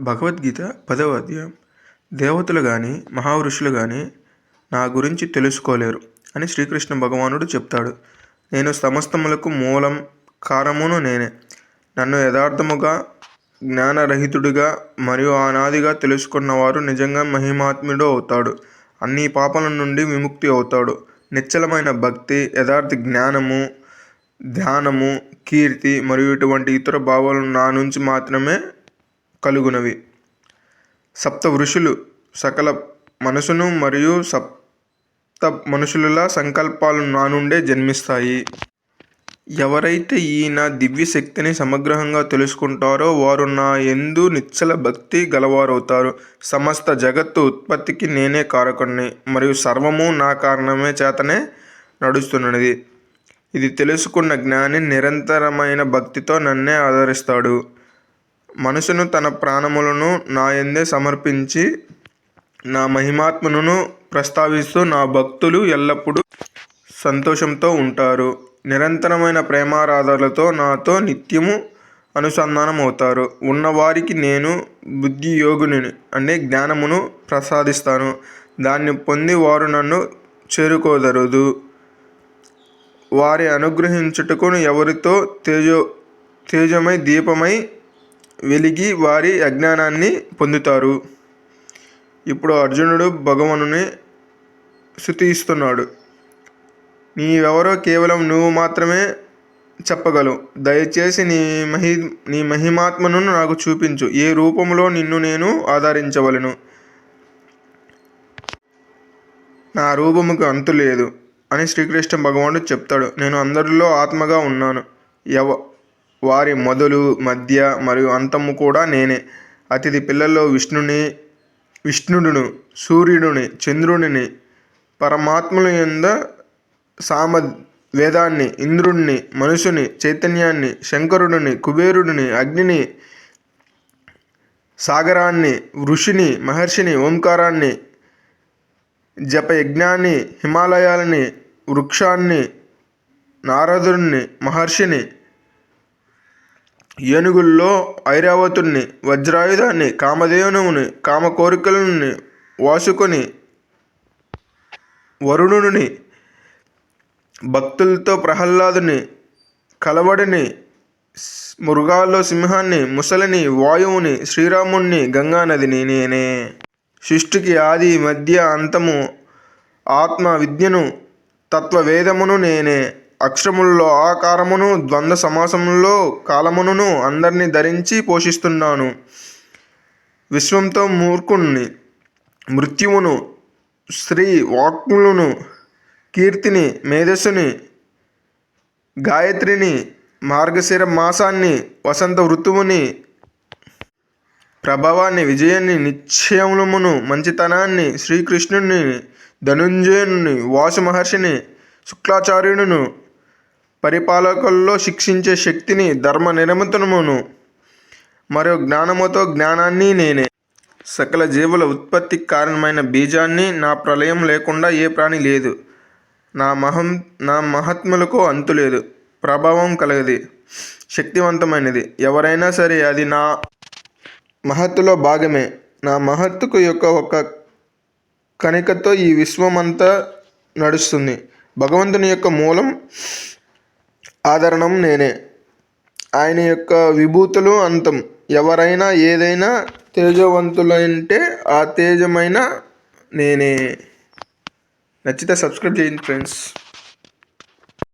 భగవద్గీత పదవ అధ్యాయం. దేవతలు కానీ మహావృషులు కానీ నా గురించి తెలుసుకోలేరు అని శ్రీకృష్ణ భగవానుడు చెప్తాడు. నేను సమస్తములకు మూలం కారమును నేనే. నన్ను యథార్థముగా జ్ఞానరహితుడిగా మరియు అనాదిగా తెలుసుకున్నవారు నిజంగా మహిమాత్ముడు అవుతాడు. అన్ని పాపల నుండి విముక్తి అవుతాడు. నిశ్చలమైన భక్తి యథార్థ జ్ఞానము ధ్యానము కీర్తి మరియు ఇటువంటి ఇతర భావాలు నా నుంచి మాత్రమే కలుగునవి. సప్త ఋషులు సకల మనసును మరియు సప్త మనుషుల సంకల్పాలు నా నుండే జన్మిస్తాయి. ఎవరైతే ఈ నా దివ్య శక్తిని సమగ్రంగా తెలుసుకుంటారో వారు నా ఎందు నిశ్చల భక్తి గలవారవుతారు. సమస్త జగత్తు ఉత్పత్తికి నేనే కారకుణ్ణి మరియు సర్వము నా కారణమే చేతనే నడుస్తున్నది. ఇది తెలుసుకున్న జ్ఞాని నిరంతరమైన భక్తితో నన్నే ఆదరిస్తాడు. మనసును తన ప్రాణములను నా ఎందే సమర్పించి నా మహిమాత్మను ప్రస్తావిస్తూ నా భక్తులు ఎల్లప్పుడూ సంతోషంతో ఉంటారు. నిరంతరమైన ప్రేమారాధాలతో నాతో నిత్యము అనుసంధానం అవుతారు ఉన్నవారికి నేను బుద్ధి యోగుని అనే జ్ఞానమును ప్రసాదిస్తాను. దాన్ని పొంది వారు నన్ను చేరుకోదరదు. వారి అనుగ్రహించుటకు ఎవరితో తేజో తేజమై దీపమై వెలిగి వారి అజ్ఞానాన్ని పొందుతారు. ఇప్పుడు అర్జునుడు భగవానుని స్థుతిస్తున్నాడు నీవెవరో కేవలం నువ్వు మాత్రమే చెప్పగలవు. దయచేసి నీ మహి నీ మహిమాత్మను నాకు చూపించు. ఏ రూపంలో నిన్ను నేను ఆదరించవలను? నా రూపముకు అంతు లేదు అని శ్రీకృష్ణ భగవానుడు చెప్తాడు. నేను అందరిలో ఆత్మగా ఉన్నాను. ఎవ వారి మొదలు మధ్య మరియు అంతము కూడా నేనే. అతిథి పిల్లల్లో విష్ణుని విష్ణుడును సూర్యుడుని చంద్రుడిని పరమాత్మల యొంద సామ వేదాన్ని ఇంద్రుణ్ణి మనుషుని చైతన్యాన్ని శంకరుడిని కుబేరుడిని అగ్నిని సాగరాన్ని ఋషిని మహర్షిని ఓంకారాన్ని జపయజ్ఞాన్ని హిమాలయాలని వృక్షాన్ని నారదుడిని మహర్షిని ఏనుగుల్లో ఐరావతుణ్ణి వజ్రాయుధాన్ని కామధేనువుని కామ కోరికలని వాసుకొని వరుణుని భక్తులతో ప్రహ్లాదుని కలవడిని మృగాల్లో సింహాన్ని ముసలిని వాయువుని శ్రీరాముణ్ణి గంగానదిని నేనే. సృష్టికి ఆది మధ్య అంతము ఆత్మ విద్యను తత్వవేదమును నేనే. అక్షరముల్లో ఆకారమును ద్వంద్వ సమాసములో కాలమును అందరినీ ధరించి పోషిస్తున్నాను. విశ్వంతో మూర్ఖుణ్ణి మృత్యువును స్త్రీ వాక్ములను కీర్తిని మేధస్సుని గాయత్రిని మార్గశిర మాసాన్ని వసంత ఋతువుని ప్రభావాన్ని విజయాన్ని నిశ్చయమును మంచితనాన్ని శ్రీకృష్ణుని ధనుంజయుని వాసు మహర్షిని శుక్లాచార్యుడును పరిపాలకుల్లో శిక్షించే శక్తిని ధర్మ నిరమతమును మరియు జ్ఞానముతో జ్ఞానాన్ని నేనే. సకల జీవుల ఉత్పత్తికి కారణమైన బీజాన్ని నా ప్రళయం లేకుండా ఏ ప్రాణి లేదు. నా మహం నా మహాత్ములకు అంతు లేదు. ప్రభావం కలగది శక్తివంతమైనది. ఎవరైనా సరే అది నా మహత్తులో భాగమే. నా మహత్తుకు యొక్క ఒక కణికతో ఈ విశ్వమంతా నడుస్తుంది. భగవంతుని యొక్క మూలం ఆదరణం నేనే. ఆయన యొక్క విభూతులు అంతం. ఎవరైనా ఏదైనా తేజవంతులంటే ఆ తేజమైన నేనే. నచ్చితే సబ్స్క్రైబ్ చేయండి ఫ్రెండ్స్.